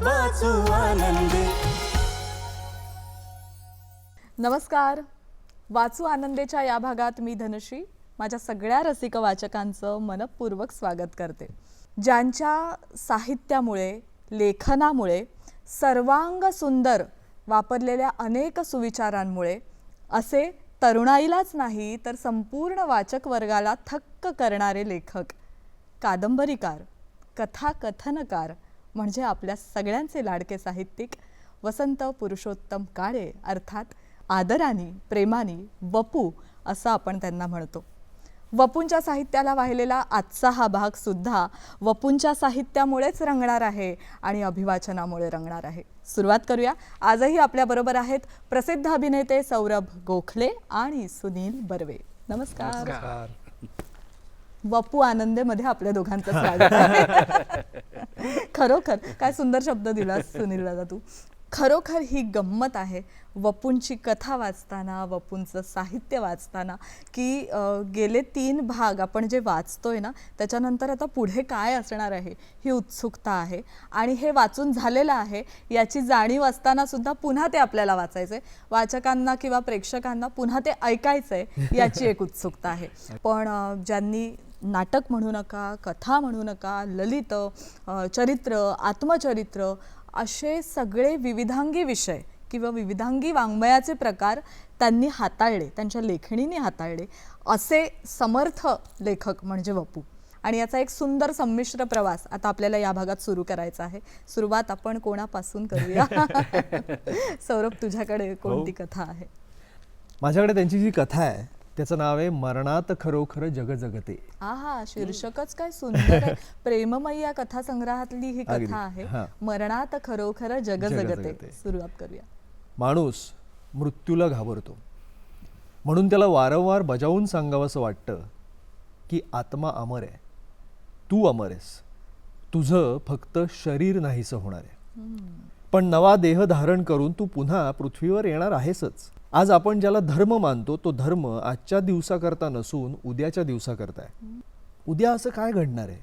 वाचू आनंदे. नमस्कार. वाचू आनंदेच्या या भागात मी धनश्री. माझ्या सगळ्या रसिक वाचकांचं मनपूर्वक स्वागत करते. ज्यांच्या साहित्यामुळे लेखनामुळे सर्वांग सुंदर वापरलेल्या अनेक सुविचारांमुळे असे तरुणाईलाच नाही तर संपूर्ण वाचक वर्गाला थक्क करणारे लेखक कादंबरीकार कथाकथनकार म्हणजे आपल्या सगळ्यांचे लाडके साहित्यिक वसंत पुरुषोत्तम काळे अर्थात आदरानी प्रेमाने वपू असं आपण त्यांना म्हणतो. वपूंच्या साहित्याला वाहिलेला आजचा हा भाग सुद्धा वपूंच्या साहित्यामुळेच रंगणार आहे आणि अभिवाचनामुळे रंगणार आहे. सुरुवात करूया. आजही आपल्याबरोबर आहेत प्रसिद्ध अभिनेते सौरभ गोखले आणि सुनील बर्वे. नमस्कार. वपू आनंदेमध्ये आपल्या दोघांचं स्वागत आहे. खरोखर काय सुंदर शब्द दिला सुनील दादा तू. खरोखर ही गंमत आहे वपूंची कथा वाचताना वपूंचं साहित्य वाचताना की गेले तीन भाग आपण जे वाचतोय ना त्याच्यानंतर आता पुढे काय असणार आहे ही उत्सुकता आहे. आणि हे वाचून झालेलं आहे याची जाणीव असताना सुद्धा पुन्हा ते आपल्याला वाचायचंय. वाचकांना किंवा प्रेक्षकांना पुन्हा ते ऐकायचंय याची एक उत्सुकता आहे. पण ज्यांनी नाटक म्हणू नका कथा म्हणू नका ललित चरित्र आत्मचरित्र असे सगळे विविधांगी विषय किंवा विविधांगी वाङ्मयाचे प्रकार त्यांनी हाताळले त्यांच्या लेखणीने हाताळले असे समर्थ लेखक म्हणजे वपू. आणि याचा एक सुंदर संमिश्र प्रवास आता आपल्याला या भागात सुरू करायचा आहे. सुरुवात आपण कोणापासून करूया? सौरभ तुझ्याकडे कोणती कथा आहे? माझ्याकडे त्यांची जी कथा आहे त्याचं नाव आहे मरणात खरोखर जग जगते आहा शीर्षकच काय सुंदर आहे. प्रेममयी या कथा संग्रहातली ही कथा आहे. मरणात खरोखर जग जग जगते जगते. सुरुवात करूया. माणूस मृत्यूला घाबरतो. म्हणून त्याला वारंवार बजावून सांगावंसं वाटतं की आत्मा अमर आहे. तू अमर आहेस. तुझं फक्त शरीर नाहीसं होणार आहे. पण नवा देह धारण करून तू पुन्हा पृथ्वीवर येणार आहेसच. आज आपण ज्याला धर्म मानतो तो धर्म आजच्या दिवसाकरता नसून उद्याच्या दिवसाकरता आहे. उद्या असं काय घडणार आहे?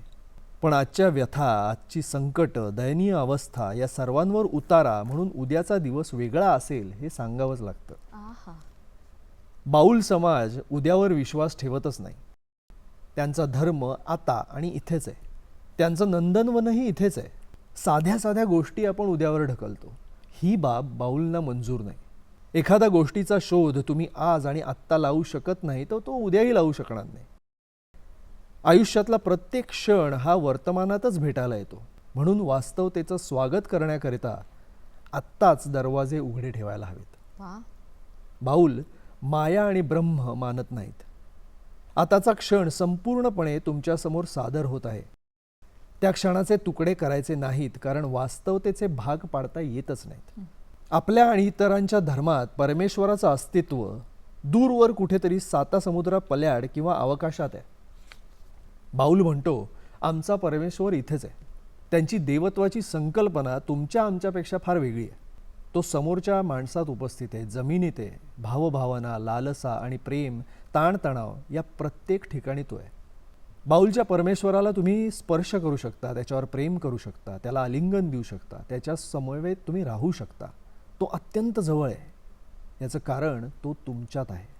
पण आजच्या व्यथा आजची संकट दयनीय अवस्था या सर्वांवर उतारा म्हणून उद्याचा दिवस वेगळा असेल हे सांगावंच लागतं. बाऊल समाज उद्यावर विश्वास ठेवतच नाही. त्यांचा धर्म आता आणि इथेच आहे. त्यांचं नंदनवनही इथेच आहे. साध्या साध्या गोष्टी आपण उद्यावर ढकलतो. ही बाब बाऊलना मंजूर नाही. एखाद्या गोष्टीचा शोध तुम्ही आज आणि आत्ता लावू शकत नाही तर तो उद्याही लावू शकणार नाही. आयुष्यातला प्रत्येक क्षण हा वर्तमानातच भेटायला येतो. म्हणून वास्तवतेचं स्वागत करण्याकरिता आत्ताच दरवाजे उघडे ठेवायला हवेत. बाऊल माया आणि ब्रह्म मानत नाहीत. आताचा क्षण संपूर्णपणे तुमच्यासमोर सादर होत आहे. त्या क्षणाचे तुकडे करायचे नाहीत कारण वास्तवतेचे भाग पाडता येतच नाहीत. आपल्या आणि इतरांच्या धर्मात परमेश्वराचं अस्तित्व दूरवर कुठेतरी साता समुद्रा पल्याड किंवा अवकाशात आहे. बाऊल म्हणतो आमचा परमेश्वर इथेच आहे. त्यांची देवत्वाची संकल्पना तुमच्या आमच्यापेक्षा फार वेगळी आहे. तो समोरच्या माणसात उपस्थित आहे. जमिनीत आहे. भावभावना लालसा आणि प्रेम ताणतणाव या प्रत्येक ठिकाणी तो आहे. बाऊलच्या परमेश्वराला तुम्ही स्पर्श करू शकता त्याच्यावर प्रेम करू शकता त्याला आलिंगन देऊ शकता त्याच्या समवेत तुम्ही राहू शकता. तो अत्यंत जवळ आहे. याचं कारण तो तुमच्यात आहे.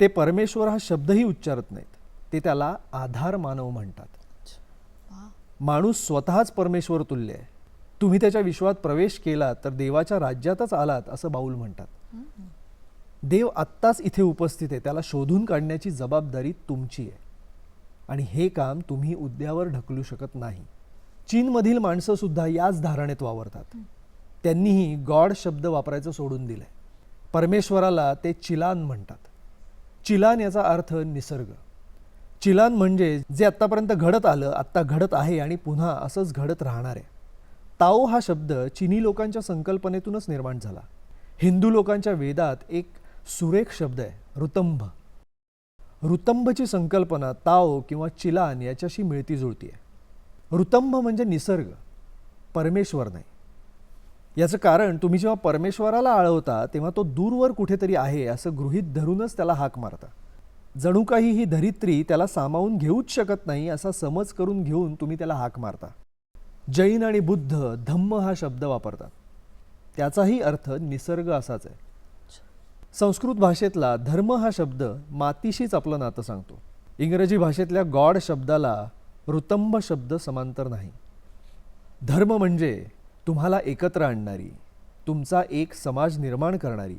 ते परमेश्वर हा शब्दही उच्चारत नाहीत. ते त्याला आधार मानव म्हणतात. माणूस स्वतःच परमेश्वर तुल्य आहे. तुम्ही त्याच्या विश्वात प्रवेश केला तर देवाच्या राज्यातच आलात असं बाऊल म्हणतात. देव आत्ताच इथे उपस्थित आहे. त्याला शोधून काढण्याची जबाबदारी तुमची आहे. आणि हे काम तुम्ही उद्यावर ढकलू शकत नाही. चीनमधील माणसं सुद्धा याच धारणेत वावरतात. त्यांनीही गॉड शब्द वापरायचं सोडून दिलंय. परमेश्वराला ते चिलान म्हणतात. चिलान याचा अर्थ निसर्ग. चिलान म्हणजे जे आत्तापर्यंत घडत आलं आत्ता घडत आहे आणि पुन्हा असंच घडत राहणार आहे. ताओ हा शब्द चिनी लोकांच्या संकल्पनेतूनच निर्माण झाला. हिंदू लोकांच्या वेदात एक सुरेख शब्द आहे ऋतंभ. ऋतंभची संकल्पना ताओ किंवा चिलान याच्याशी मिळती जुळती आहे ऋतंभ म्हणजे निसर्ग परमेश्वर नाही. याचं कारण तुम्ही जेव्हा परमेश्वराला आळवता तेव्हा तो दूरवर कुठेतरी आहे असं गृहीत धरूनच त्याला हाक मारता. जणू काही ही धरित्री त्याला सामावून घेऊच शकत नाही असा समज करून घेऊन तुम्ही त्याला हाक मारता. जैन आणि बुद्ध धम्म हा शब्द वापरतात. त्याचाही अर्थ निसर्ग असाच आहे. संस्कृत भाषेतला धर्म हा शब्द मातीशीच आपलं नातं सांगतो. इंग्रजी भाषेतल्या गॉड शब्दाला ऋतंभ शब्द समांतर नाही. धर्म म्हणजे तुम्हाला एकत्र आणणारी तुमचा एक समाज निर्माण करणारी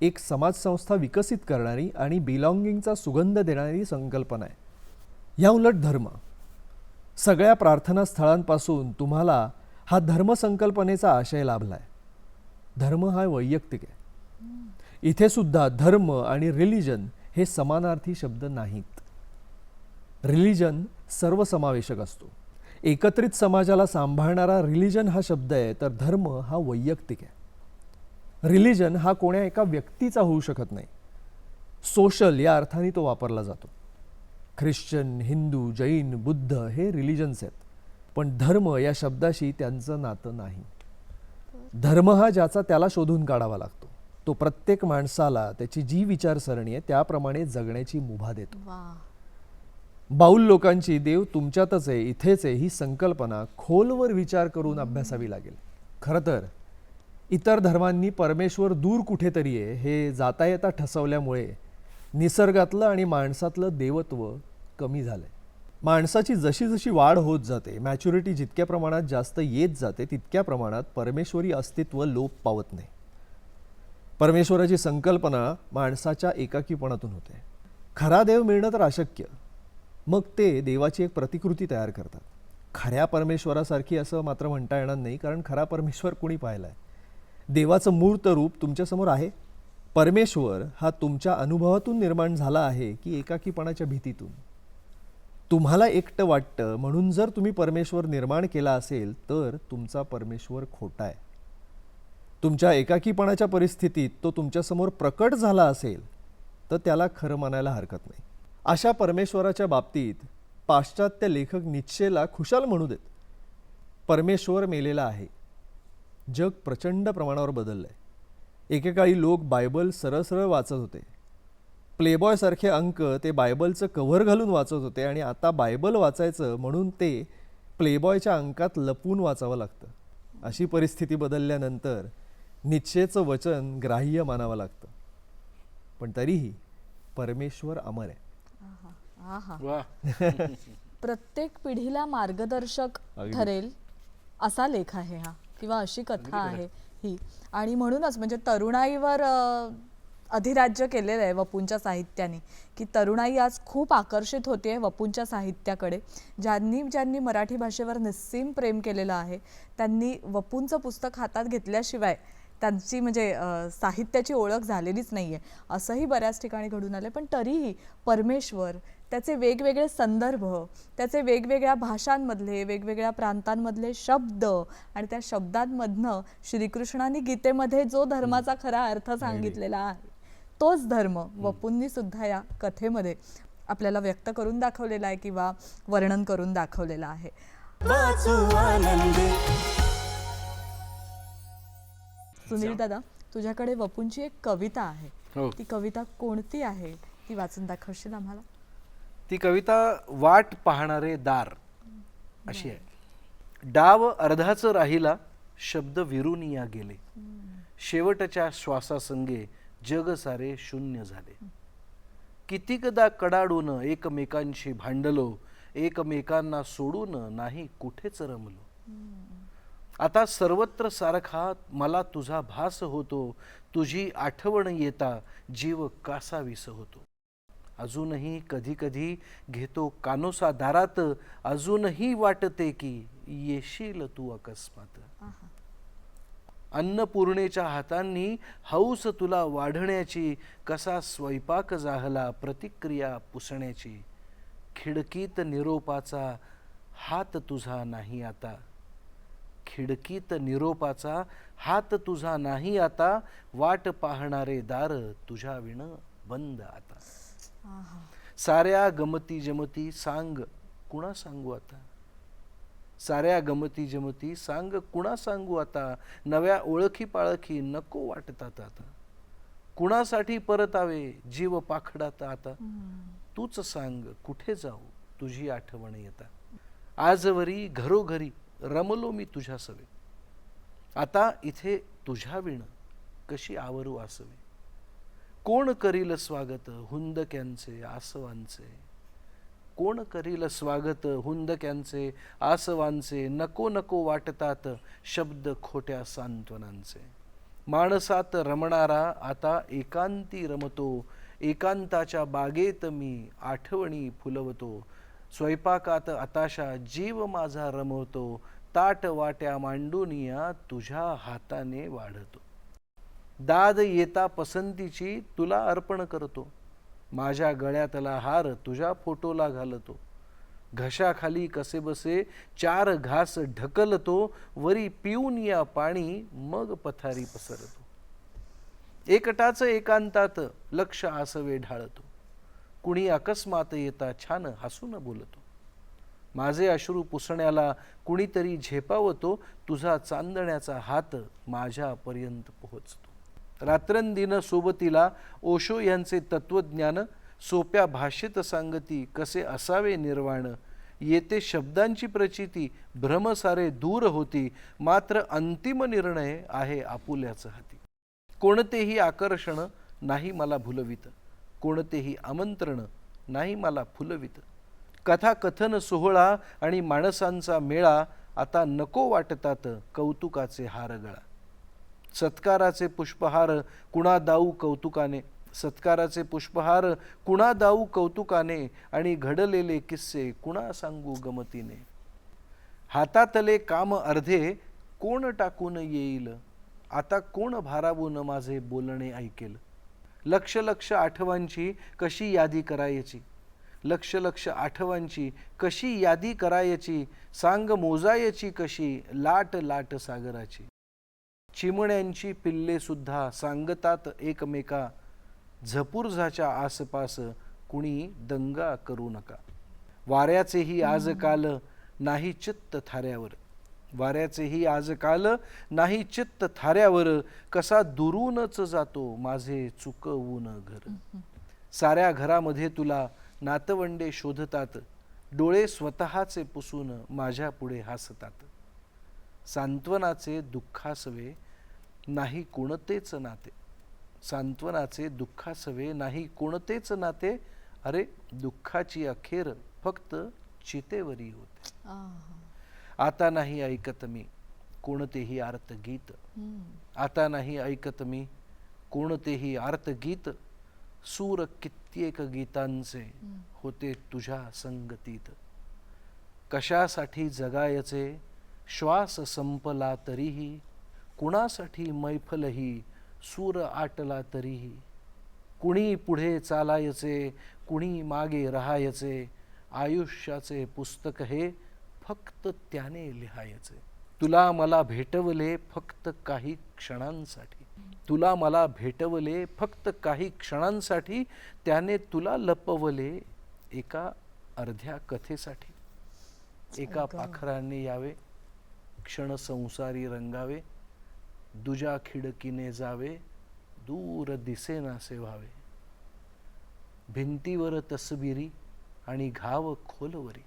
एक समाजसंस्था विकसित करणारी आणि बिलॉंगिंगचा सुगंध देणारी संकल्पना आहे. या उलट धर्म. सगळ्या प्रार्थना स्थळांपासून तुम्हाला हा धर्मसंकल्पनेचा आशय लाभलाय. धर्म हा वैयक्तिक आहे. इथे सुद्धा धर्म आणि रिलिजन हे समानार्थी शब्द नाहीत. रिलिजन सर्वसमावेशक असतो. एकत्रित समाजाला सांभाळणारा रिलिजन हा शब्द आहे तर धर्म हा वैयक्तिक आहे. रिलिजन हा कोण्या एका व्यक्तीचा होऊ शकत नाही. सोशल या अर्थाने तो वापरला जातो. ख्रिश्चन हिंदू जैन बुद्ध हे रिलिजन्स आहेत. पण धर्म या शब्दाशी त्यांचं नातं नाही. धर्म हा ज्याचा त्याला शोधून काढावा लागतो. तो प्रत्येक माणसाला त्याची जी विचारसरणी आहे त्याप्रमाणे जगण्याची मुभा देतो. बाऊल लोकांची देव तुमच्यातच आहे इथेच आहे ही संकल्पना खोलवर विचार करून अभ्यासावी लागेल. खरं तर इतर धर्मांनी परमेश्वर दूर कुठेतरी आहे हे जाता येता ठसवल्यामुळे निसर्गातलं आणि माणसातलं देवत्व कमी झालंय. माणसाची जशी जशी वाढ होत जाते मॅच्युरिटी जितक्या प्रमाणात जास्त येत जाते तितक्या प्रमाणात परमेश्वरी अस्तित्व लोप पावत नाही. परमेश्वराची संकल्पना माणसाच्या एकाकीपणातून होते. खरा देव मिळणं तर अशक्य मग ते देवाची एक प्रतिकृती तयार करतात. खऱ्या परमेश्वरासारखी असं मात्र म्हणता येणार नाही कारण खरा परमेश्वर कुणी आहे देवाचं मूर्त रूप तुमच्यासमोर आहे? परमेश्वर हा तुमच्या अनुभवातून निर्माण झाला आहे की एकाकीपणाच्या भीतीतून? तुम्हाला एकटं वाटतं म्हणून जर तुम्ही परमेश्वर निर्माण केला असेल तर तुमचा परमेश्वर खोटा आहे. तुमच्या एकाकीपणाच्या परिस्थितीत तो तुमच्यासमोर प्रकट झाला असेल तर त्याला खरं मानायला हरकत नाही. अशा परमेश्वराच्या बाबतीत पाश्चात्य लेखक निश्चेला खुशाल म्हणू देत परमेश्वर मेलेला आहे. जग प्रचंड प्रमाणावर बदललं आहे एकेकाळी लोक बायबल सरळसरळ वाचत होते. प्लेबॉयसारखे अंक ते बायबलचं कव्हर घालून वाचत होते आणि आता बायबल वाचायचं म्हणून ते प्लेबॉयच्या अंकात लपून वाचावं लागतं. अशी परिस्थिती बदलल्यानंतर निश्चेचं वचन ग्राह्य मानावं लागतं. पण तरीही परमेश्वर अमर आहे. आहा. वा. प्रत्येक पिढीला मार्गदर्शक अगदी. ठरेल असा लेख आहे हा किंवा अशी कथा आहे ही. आणि म्हणूनच म्हणजे तरुणाईवर अ, अधिराज्य केलेलं आहे वपूंच्या साहित्याने की तरुणाई आज खूप आकर्षित होते वपूंच्या साहित्याकडे. ज्यांनी ज्यांनी मराठी भाषेवर निस्सीम प्रेम केलेलं आहे त्यांनी वपूंचं पुस्तक हातात घेतल्याशिवाय त्यांची म्हणजे अ, साहित्याची ओळख झालेलीच नाही आहे असंही बऱ्याच ठिकाणी घडून आलं पण तरीही परमेश्वर त्याचे वेगवेगळे संदर्भ त्याचे वेगवेगळ्या भाषांमधले वेगवेगळ्या प्रांतांमधले शब्द आणि त्या शब्दांमधनं श्रीकृष्णाने गीतेमध्ये जो धर्माचा खरा अर्थ सांगितलेला आहे तोच धर्म वपूंनी सुद्धा या कथेमध्ये आपल्याला व्यक्त करून दाखवलेला आहे किंवा वर्णन करून दाखवलेला आहे. सुनील दादा तुझ्याकडे वपूंची एक कविता आहे. हो. ती कविता कोणती आहे? ती वाचून दाखवशील आम्हाला? ती कविता वाट पाहणारे दार अशी आहे. डाव अर्धाच राहिला शब्द विरून या गेले. शेवटच्या श्वासासंगे जग सारे शून्य झाले. कितीकदा कडाडून एकमेकांशी भांडलो एकमेकांना सोडून नाही कुठेच रमलो. आता सर्वत्र सारखा मला तुझा भास होतो तुझी आठवण येता जीव कासावीस होतो. अजूनही कधी कधी घेतो कानोसा दारात अजूनही वाटते की येशील तू अकस्मात. अन्नपूर्णेच्या हातांनी हौस तुला वाढण्याची कसा स्वयंपाक जाहला प्रतिक्रिया पुसण्याची. खिडकीत निरोपाचा हात तुझा नाही आता. खिडकीत निरोपाचा हात तुझा नाही आता. वाट पाहणारे दार तुझ्या विण बंद आता. साऱ्या गमती जमती सांग कुणा सांगू आता? साऱ्या गमती जमती सांग कुणा सांगू आता? नव्या ओळखी पाळखी नको वाटतात आता. कुणासाठी परतावे जीव पाखडात आता. तूच सांग कुठे जाऊ? तुझी आठवण येता. आजवरी घरोघरी रमलो मी तुझ्या सवे आता इथे तुझ्या विण कशी आवरू आसवे? कोण करील स्वागत हुंदक्यांचे आसवांचे? कोण करील स्वागत हुंदक्यांचे आसवांचे? नको नको वाटतात शब्द खोट्या सांत्वनांचे. माणसात रमणारा आता एकांती रमतो एकांताच्या बागेत मी आठवणी फुलवतो. स्वयंपाकात आताशा जीव माझा रमवतो ताट वाट्या मांडुनिया तुझ्या हाताने वाढतो. दाद येता पसंतीची तुला अर्पण करतो. माझ्या गळ्यातला हार तुझ्या फोटोला घालतो. घशाखाली कसे बसे चार घास ढकलतो वरी पिऊन या पाणी मग पथारी पसरतो. एकटाच एकांतात लक्ष आसवे ढाळतो. कुणी अकस्मात येता छान हसून बोलतो. माझे अश्रू पुसण्याला कुणीतरी झेपावतो तुझा चांदण्याचा हात माझ्यापर्यंत पोहोचतो. रात्रंदिन सोबतीला ओशो यांचे तत्वज्ञान सोप्या भाषेत सांगती कसे असावे निर्वाण. येते शब्दांची प्रचिती भ्रमसारे दूर होती मात्र अंतिम निर्णय आहे आपुल्याचं हाती. कोणतेही आकर्षण नाही मला भुलवित. कोणतेही आमंत्रण नाही मला फुलवित. कथाकथन सोहळा आणि माणसांचा मेळा आता नको वाटतात कौतुकाचे हारगळा. सत्काराचे पुष्पहार कुणा दाऊ कौतुकाने. सत्काराचे पुष्पहार कुणा दाऊ कौतुकाने आणि घडलेले किस्से कुणा सांगू गमतीने. हातातले काम अर्धे कोण टाकून येईल? आता कोण भारावून माझे बोलणे ऐकेल? लक्ष लक्ष आठवांची कशी यादी करायची? लक्ष लक्ष आठवांची कशी यादी करायची? सांग मोजायची कशी लाट लाट सागराची? चिमण्यांची पिल्ले सुद्धा सांगतात एकमेका झपुर्झाच्या आसपास कुणी दंगा करू नका. वाऱ्याचेही आजकाल नाही चित्त थाऱ्यावर. वाऱ्याचेही आजकाल नाही चित्त थाऱ्यावर. कसा दुरूनच जातो माझे चुकवून घर. साऱ्या घरामध्ये तुला नातवंडे शोधतात डोळे स्वतःचे पुसून माझ्या पुढे हसतात. सांत्वनाचे दुःखासवे नाही कोणतेच नाते. सांत्वनाचे दुःखासवे नाही कोणतेच नाते. अरे दुःखाची अखेर फक्त चितेवरी होते. आता नाही ऐकत मी कोणतेही आर्तगीत. आता नाही ऐकत मी कोणतेही आर्तगीत. सूर कित्येक गीतांचे होते तुझ्या संगतीत. कशासाठी जगायचे? श्वास संपला तरीही कुणासाठी मैफलही सूर आटला तरीही? कुणी पुढे चालायचे कुणी मागे राहायचे आयुष्याचे पुस्तक हे फक्त त्याने लिहायचे. तुला मला भेटवले फक्त काही क्षणांसाठी. तुला मला भेटवले फक्त काही क्षणांसाठी त्याने तुला लपवले एका अर्ध्या कथेसाठी. एका पाखराने यावे. क्षण संसारी रंगावे दुजा खिडकीने जावे दूर दिसेनासे व्हावे भिंतीवर तसबिरी आणि घाव खोलवरी.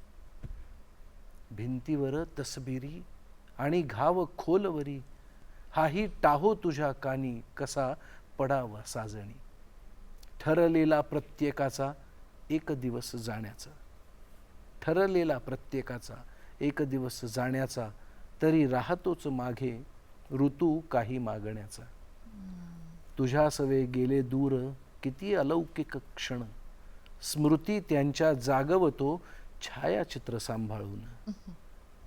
भिंतीवर तसबिरी आणि घाव खोलवरी. हाही टाहो तुझ्या कानी कसा पडावा साजणी. ठरलेला प्रत्येकाचा एक दिवस जाण्याचा. ठरलेला प्रत्येकाचा एक दिवस जाण्याचा तरी राहतोच मागे ऋतू काही मागण्याचा. तुझ्या सवे गेले दूर किती अलौकिक क्षण. स्मृती त्यांच्या जागवतो छायाचित्र सांभाळून.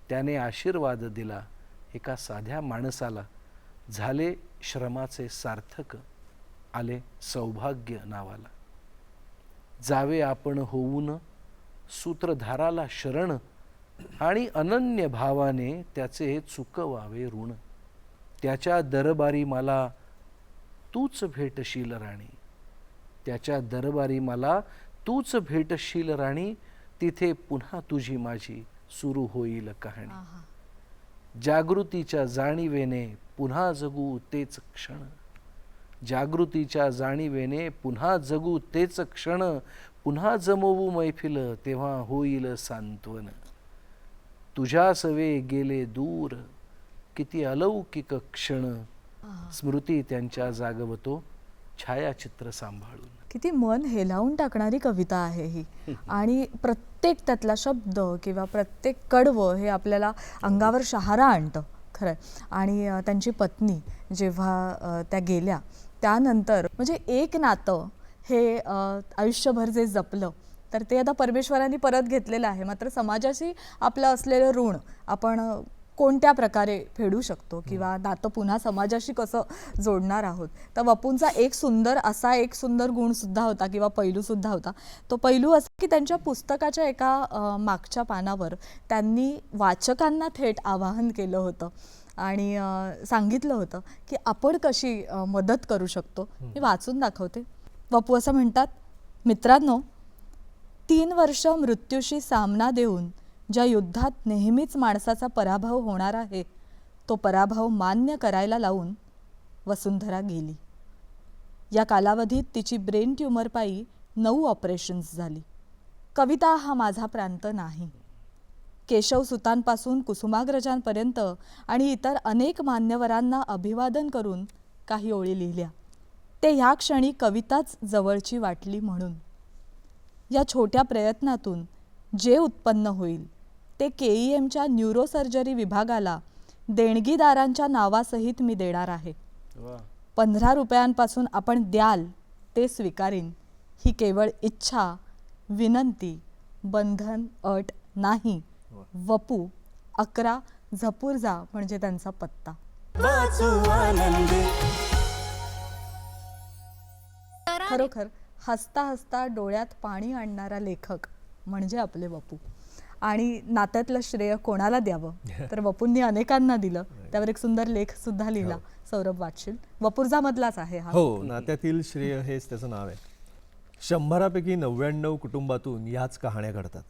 त्याने आशीर्वाद दिला एका साध्या माणसाला. झाले श्रमाचे सार्थक आले सौभाग्य नावाला. जावे आपण होऊन सूत्रधाराला शरण आणि अनन्य भावाने त्याचे चुकवावे ऋण. त्याच्या दरबारी मला तूच भेटशील राणी. त्याच्या दरबारी मला तूच भेटशील राणी. तिथे पुन्हा तुझी माझी सुरू होईल कहाणी. जागृतीच्या जाणीवेने पुन्हा जगू तेच क्षण. जागृतीच्या जाणीवेने पुन्हा जगू तेच क्षण. पुन्हा जमवू मैफिल तेव्हा होईल सांत्वन. तुझ्या सवे गेले दूर किती अलौकिक क्षण स्मृती त्यांच्या जागवतो छायाचित्र सांभाळून. किती मन हेलावून टाकणारी कविता आहे ही. आणि प्रत्येक त्यातला शब्द किंवा प्रत्येक कडवं हे आपल्याला अंगावर शहारा आणतं खरं आणि त्यांची पत्नी जेव्हा त्या गेल्या त्यानंतर म्हणजे एक नातं हे आयुष्यभर जे जपलं तर ते आता परमेश्वरांनी परत घेतलेलं आहे. मात्र समाजाशी आपलं असलेलं ऋण आपण कोणत्या प्रकारे फेडू शकतो किंवा नातं पुन्हा समाजाशी कसं जोडणार आहोत? तर वपूंचा एक सुंदर असा एक सुंदर गुण सुद्धा होता किंवा पैलू सुद्धा होता. तो पैलू असा की त्यांच्या पुस्तकाच्या एका मागच्या पानावर त्यांनी वाचकांना थेट आवाहन केलं होतं. आणि सांगितलं होतं की आपण कशी मदत करू शकतो. मी वाचून दाखवते. वपू असं म्हणतात मित्रांनो तीन वर्ष मृत्यूशी सामना देऊन ज्या युद्धात नेहमीच माणसाचा पराभव होणार आहे तो पराभव मान्य करायला लावून वसुंधरा गेली. या कालावधीत तिची ब्रेन ट्यूमरपायी नऊ ऑपरेशन्स झाली. कविता हा माझा प्रांत नाही. केशव सुतांपासून कुसुमाग्रजांपर्यंत आणि इतर अनेक मान्यवरांना अभिवादन करून काही ओळी लिहिल्या. ते ह्या क्षणी कविताच जवळची वाटली म्हणून. या छोट्या प्रयत्नातून जे उत्पन्न होईल ते के ई एमच्या न्यूरोसर्जरी विभागाला देणगीदारांच्या नावासहित मी देणार आहे. पंधरा रुपयांपासून आपण द्याल ते स्वीकारीन ही केवळ इच्छा विनंती बंधन अट नाही. वपू अकरा झपूरजा म्हणजे त्यांचा पत्ता. खरोखर हसता हसता डोळ्यात पाणी आणणारा लेखक म्हणजे आपले वपू आणि नात्यातलं श्रेय कोणाला द्यावं? तर वपूंनी अनेकांना दिलं. त्यावर एक सुंदर लेख सुद्धा लिहिला सौरभ वाटशील वपुर्जा मधलाच आहे हा. हो नात्यातील श्रेय हेच त्याचं नाव आहे. शंभरापैकी नव्याण्णव कुटुंबातून ह्याच कहाण्या घडतात.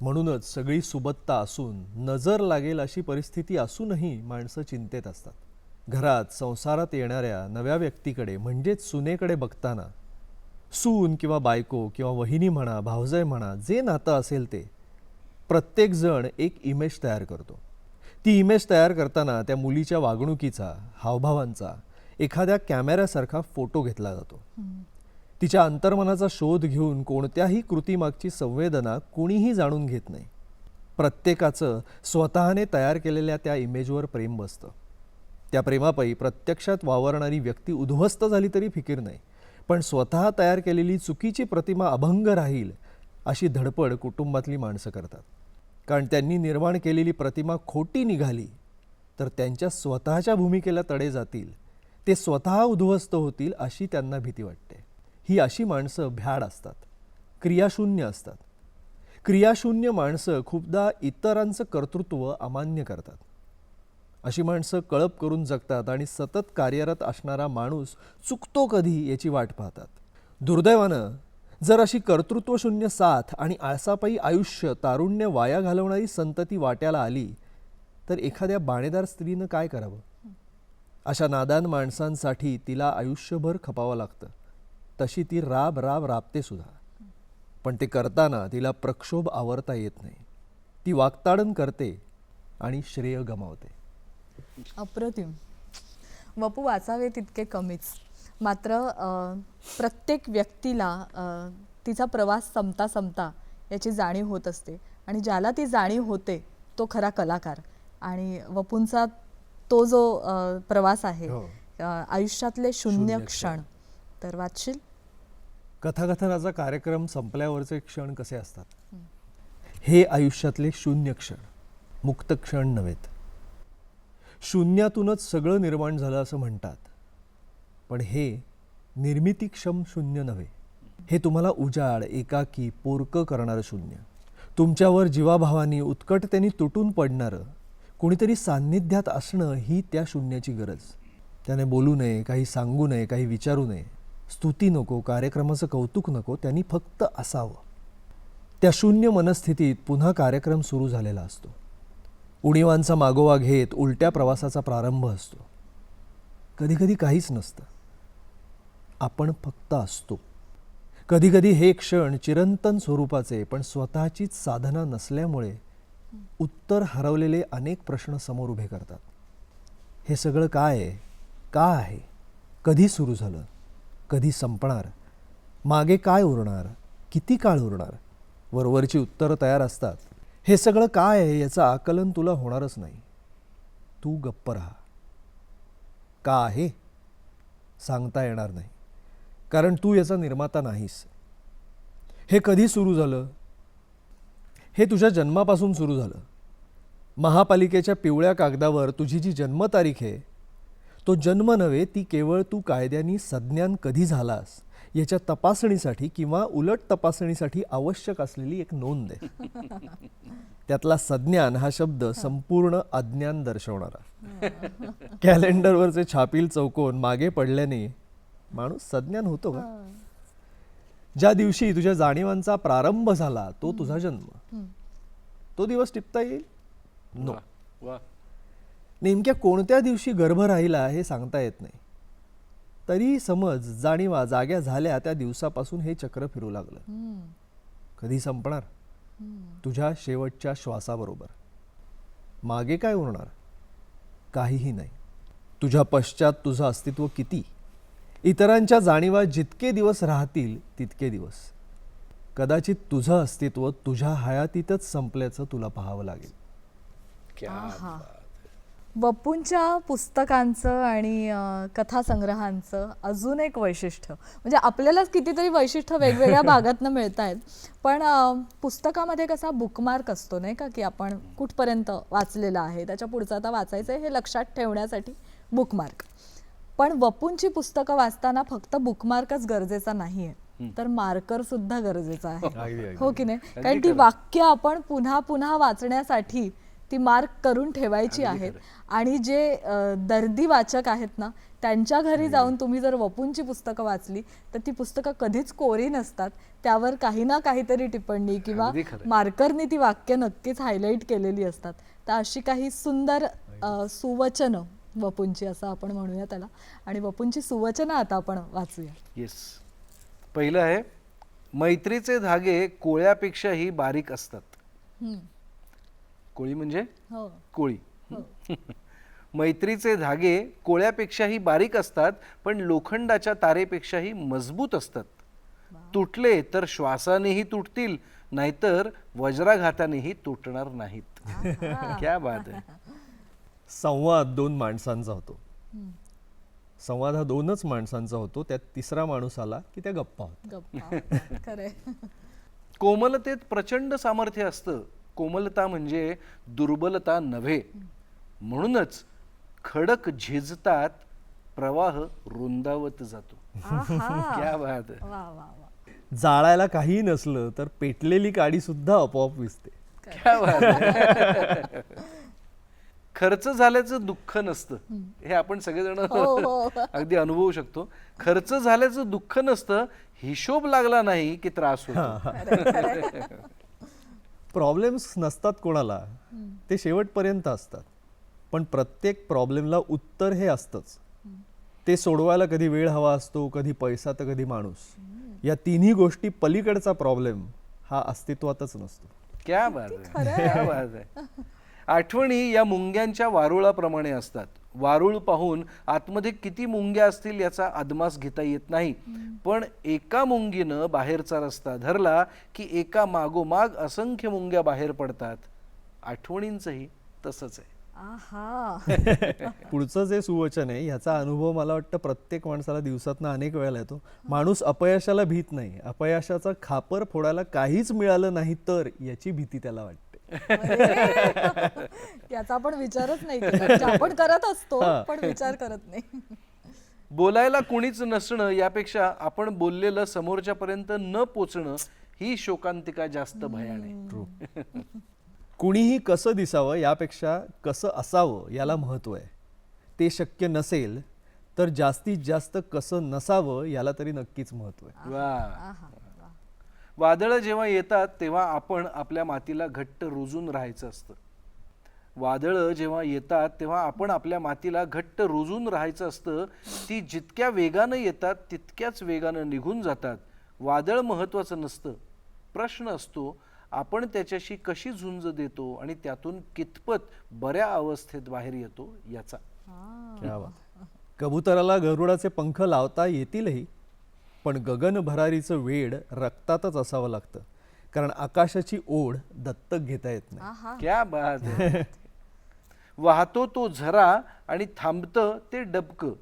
म्हणूनच सगळी सुबत्ता असून नजर लागेल अशी परिस्थिती असूनही माणसं चिंतेत असतात. घरात संसारात येणाऱ्या नव्या व्यक्तीकडे म्हणजेच सुनेकडे बघताना सून किंवा बायको किंवा वहिनी म्हणा भावजय म्हणा जे नातं असेल ते प्रत्येकजण एक इमेज तयार करतो. ती इमेज तयार करताना त्या मुलीच्या वागणुकीचा हावभावांचा एखाद्या कॅमेऱ्यासारखा फोटो घेतला जातो. तिच्या अंतर्मनाचा शोध घेऊन कोणत्याही कृतीमागची संवेदना कुणीही जाणून घेत नाही. प्रत्येकाचं स्वतःने तयार केलेल्या त्या इमेजवर प्रेम बसतं. त्या प्रेमापायी प्रत्यक्षात वावरणारी व्यक्ती उद्ध्वस्त झाली तरी फिकीर नाही. पण स्वतः तयार केलेली चुकीची प्रतिमा अभंग राहील अशी धडपड कुटुंबातली माणसं करतात. कारण त्यांनी निर्माण केलेली प्रतिमा खोटी निघाली तर त्यांच्या स्वतःच्या भूमिकेला तडे जातील. ते स्वतः उद्ध्वस्त होतील अशी त्यांना भीती वाटते. ही अशी माणसं भ्याड असतात क्रियाशून्य असतात. क्रियाशून्य माणसं खूपदा इतरांचं कर्तृत्व अमान्य करतात. अशी माणसं कळप करून जगतात आणि सतत कार्यरत असणारा माणूस चुकतो कधी याची वाट पाहतात. दुर्दैवानं जर अशी कर्तृत्वशून्य साथ आणि आळसापायी आयुष्य तारुण्य वाया घालवणारी संतती वाट्याला आली तर एखाद्या बाणेदार स्त्रीनं काय करावं? अशा नादान माणसांसाठी तिला आयुष्यभर खपावं लागतं. तशी ती राब राब राबते सुद्धा. पण ते करताना तिला प्रक्षोभ आवरता येत नाही. ती वाक्ताडन करते आणि श्रेय गमावते. अप्रतिम. वपू वाचावे तितके कमीच. मात्र प्रत्येक व्यक्तीला तिचा प्रवास संपता संपता याची जाणीव होत असते. आणि ज्याला ती जाणीव होते तो खरा कलाकार. आणि वपूंचा तो जो प्रवास आहे हो. आयुष्यातले शून्य शून्य क्षण. तर वाचशील? कथाकथनाचा कार्यक्रम संपल्यावरचे क्षण कसे असतात? हे आयुष्यातले शून्य क्षण. मुक्त क्षण नव्हेत. शून्यातूनच सगळं निर्माण झालं असं म्हणतात. पण हे निर्मितीक्षम शून्य नव्हे. हे तुम्हाला उजाड एकाकी पोरकं करणारं शून्य. तुमच्यावर जीवाभावानी उत्कटतेने तुटून पडणारं कोणीतरी सान्निध्यात असणं ही त्या शून्याची गरज. त्याने बोलू नये काही सांगू नये काही विचारू नये. स्तुती नको कार्यक्रमाचं कौतुक नको त्यांनी फक्त असावं. त्या शून्य मनस्थितीत पुन्हा कार्यक्रम सुरू झालेला असतो. उणीवांचा मागोवा घेत उलट्या प्रवासाचा प्रारंभ असतो. कधीकधी काहीच नसतं. आपण फक्त असतो. कधीकधी हे क्षण चिरंतन स्वरूपाचे पण स्वतःचीच साधना नसल्यामुळे उत्तर हरवलेले अनेक प्रश्न समोर उभे करतात. हे सगळं काय आहे? का आहे? कधी सुरू झालं? कधी संपणार? मागे काय उरणार? किती काळ उरणार? वरवरची उत्तरं तयार असतात. हे सगळं काय आहे याचं आकलन तुला होणारच नाही. तू गप्प राहा. का आहे? सांगता येणार नाही. कारण तू याचा निर्माता नाहीस. हे कधी सुरू झालं? हे तुझ्या जन्मापासून सुरू झालं. महापालिकेच्या पिवळ्या कागदावर तुझी जी जन्मतारीख आहे तो जन्म नव्हे ती केवळ तू कायद्यानी सज्ञान कधी झालास? याच्या तपासणीसाठी किंवा उलट तपासणीसाठी आवश्यक असलेली एक नोंद आहे. त्यातला सज्ञान हा शब्द संपूर्ण अज्ञान दर्शवणारा. कॅलेंडरवरचे छापील चौकोन मागे पडल्याने माणूस सज्ञान होतो का? ज्या दिवशी तुझ्या जाणीवांचा प्रारंभ झाला तो तुझा जन्म. तो दिवस टिपता येईल? नो नेमक्या कोणत्या दिवशी गर्भ राहिला हे सांगता येत नाही. तरी समज जाणीवा जाग्या झाल्या त्या दिवसापासून हे चक्र फिरू लागलं. कधी संपणार? तुझ्या शेवटच्या श्वासाबरोबर. मागे काय उरणार? काहीही नाही. तुझ्या पश्चात तुझं अस्तित्व किती? इतरांच्या जाणीवा जितके दिवस राहतील तितके दिवस. कदाचित तुझं अस्तित्व तुझ्या हयातीतच संपल्याचं तुला पाहावं लागेल. वपूंच्या पुस्तकांचं आणि कथासंग्रहांचं अजून एक वैशिष्ट्य. म्हणजे आपल्यालाच कितीतरी वैशिष्ट्य वेगवेगळ्या भागातनं मिळत आहेत पण पुस्तकामध्ये कसा बुकमार्क असतो नाही का की आपण कुठपर्यंत वाचलेलं आहे त्याच्या पुढचं आता वाचायचं आहे हे लक्षात ठेवण्यासाठी बुकमार्क पण वपूंची पुस्तकं वाचताना फक्त बुकमार्कच गरजेचा नाही आहे तर मार्कर सुद्धा गरजेचा आहे. हो की नाही? कारण ती वाक्य आपण पुन्हा पुन्हा वाचण्यासाठी ती मार्क करून ठेवायची आहेत. आणि जे दर्दी वाचक आहेत ना त्यांच्या घरी जाऊन तुम्ही जर वपूंची पुस्तकं वाचली तर ती पुस्तकं कधीच कोरी नसतात. त्यावर काही ना काहीतरी टिप्पणी किंवा. मार्करने ती वाक्य नक्कीच हायलाईट केलेली असतात. तर अशी काही सुंदर सुवचनं वपूंची असं आपण म्हणूया त्याला. आणि वपूंची सुवचनं आता आपण वाचूया. येस पहिलं आहे मैत्रीचे धागे कोळ्यापेक्षाही बारीक असतात. कोळी म्हणजे हो. कोळी. मैत्रीचे धागे कोळ्यापेक्षाही बारीक असतात पण लोखंडाच्या तारेपेक्षाही मजबूत असतात. तुटले तर श्वासानेही तुटतील नाहीतर वज्राघातानेही तुटणार नाहीत. क्या बात आहे. संवाद दोन माणसांचा होतो. संवाद हा दोनच माणसांचा होतो त्यात तिसरा माणूस आला की त्या गप्पा खरे कोमलतेत प्रचंड सामर्थ्य असतं. कोमलता म्हणजे दुर्बलता नव्हे. म्हणूनच खडक झिजतात प्रवाह रुंदावत जातो. क्या बात. जाळायला काहीही नसलं तर पेटलेली काडी सुद्धा आपोआप विजते क्या बात. खर्च झाल्याचं दुःख नसतं. हे आपण सगळेजण हो. अगदी अनुभवू शकतो. खर्च झाल्याचं दुःख नसतं हिशोब लागला नाही की त्रास होतो. प्रॉब्लेम्स नसतात कोणाला ते शेवटपर्यंत असतात. पण प्रत्येक प्रॉब्लेमला उत्तर हे असतंच. ते सोडवायला कधी वेळ हवा असतो कधी पैसा तर कधी माणूस. या तिन्ही गोष्टी पलीकडचा प्रॉब्लेम हा अस्तित्वातच नसतो. क्या बात आहे. क्या बात आहे. आठवणी या मुंग्यांच्या वारुळाप्रमाणे असतात. वारुळ पाहून आतमध्ये किती मुंग्या असतील याचा अदमास घेता येत नाही. पण एका मुंगीनं बाहेरचा रस्ता धरला की एका मागोमाग असंख्य मुंग्या बाहेर पडतात. आठवणींचंही तसंच आहे. आहा. पुढचं जे सुवचन आहे ह्याचा अनुभव मला वाटतं प्रत्येक माणसाला दिवसातनं अनेक वेळेला येतो. माणूस अपयशाला भीत नाही. अपयशाचं खापर फोडायला काहीच मिळालं नाही तर याची भीती त्याला वाटते. अरे, याचा आपण विचारच नाही केला. म्हणजे आपण करत असतो पण विचार करत नाही. बोलायला कुणीच नसणं यापेक्षा आपण बोललेलं समोरच्यापर्यंत न पोचणं ही शोकांतिका जास्त भयान. आहे कुणीही कसं दिसावं यापेक्षा कसं असावं याला महत्त्व आहे. ते शक्य नसेल तर जास्तीत जास्त कसं नसावं याला तरी नक्कीच महत्त्व आहे. वा. आहा. वा. वादळं जेव्हा येतात तेव्हा आपण आपल्या मातीला घट्ट रुजून राहायचं असतं. वादळं जेव्हा येतात तेव्हा आपण आपल्या मातीला घट्ट रुजून राहायचं असतं. ती जितक्या वेगानं येतात तितक्याच वेगानं निघून जातात. वादळ महत्त्वाचं नसतं. प्रश्न असतो आपण त्याच्याशी कशी झुंज देतो आणि त्यातून कितपत बऱ्या अवस्थेत बाहेर येतो याचा. क्या बात. कबुतराला गरुडाचे पंख लावता येतीलही? पण गगन भरारीचं वेड रक्तातच असावं लागतं. कारण आकाशाची ओढ दत्तक घेता येत नाही. आहा. क्या बात है. वाहतो तो झरा आणि थांबतं ते डबकं.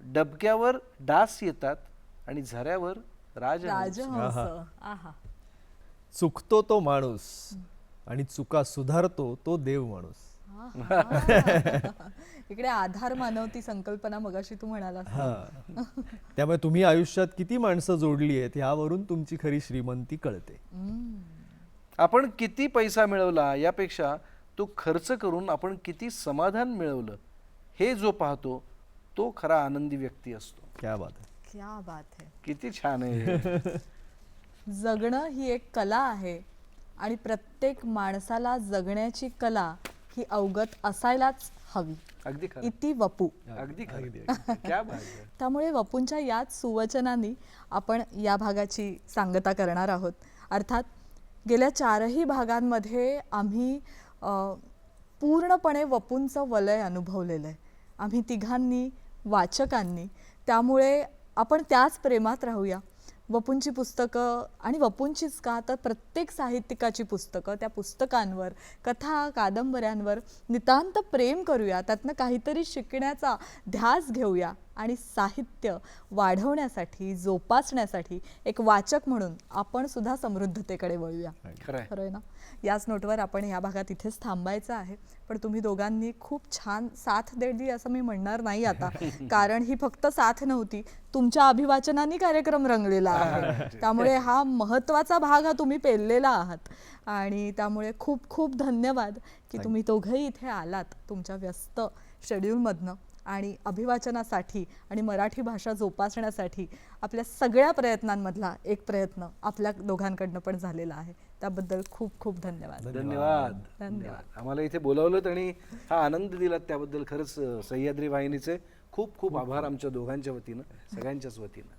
डबक्यावर डास येतात आणि झऱ्यावर राजहंस. आहा. चुकतो तो माणूस आणि चुका सुधारतो तो देव माणूस. इकडे आधार मानवती संकल्पना मगाशी तू म्हणाला हा. त्यामुळे तुम्ही आयुष्यात किती माणसं जोडली आहेत यावरून तुमची खरी श्रीमंती कळते. आपण किती पैसा मिळवला यापेक्षा तो खर्च करून आपण किती समाधान मिळवलं हे जो पाहतो तो खरा आनंदी व्यक्ती असतो. क्या बात आहे क्या बात है. किती छान आहे जगणं ही एक कला आहे आणि प्रत्येक माणसाला जगण्याची कला ही अवगत असायलाच हवी. अगदी खरं. इति वपू. अगदी खरं. क्या बात. त्यामुळे वपूंच्या याच सुवचनांनी आपण या भागाची सांगता करणार आहोत. अर्थात गेल्या चारही भागांमध्ये आम्ही अ, पूर्णपणे वपूंचं वलय अनुभवलेलं आहे. आम्ही तिघांनी वाचकांनी त्यामुळे आपण त्याच प्रेमात राहूया. वपूंची पुस्तकं आणि वपूंचीच का? तर प्रत्येक साहित्यिकाची पुस्तकं. त्या पुस्तकांवर कथा कादंबऱ्यांवर नितांत प्रेम करूया. त्यातनं काहीतरी शिकण्याचा ध्यास घेऊया. आणि साहित्य वाढवण्यासाठी जोपासण्यासाठी एक वाचक म्हणून आपण सुद्धा समृद्धतेकडे वळूया. खरं आहे. खरं आहे. ना? याच नोटवर आपण या भागात इथेच थांबायचं आहे. पण तुम्ही दोघांनी खूप छान साथ दिली असं मी म्हणणार नाही आता. कारण ही फक्त साथ नव्हती तुमच्या अभिवाचनाने कार्यक्रम रंगलेला आहे. त्यामुळे हा महत्त्वाचा भाग हा तुम्ही पेललेला आहात. आणि त्यामुळे खूप खूप धन्यवाद की तुम्ही दोघंही इथे आलात तुमच्या व्यस्त शेड्यूलमधनं आणि अभिवाचनासाठी आणि मराठी भाषा जोपासण्यासाठी आपल्या सगळ्या प्रयत्नांमधला एक प्रयत्न आपल्या दोघांकडनं पण झालेला आहे. त्याबद्दल खूप खूप धन्यवाद. धन्यवाद. धन्यवाद. आम्हाला इथे बोलावलं आणि हा आनंद दिलात त्याबद्दल खरंच सह्याद्री वाहिनीचे खूप खूप आभार आमच्या दोघांच्या वतीनं सगळ्यांच्याच वतीनं.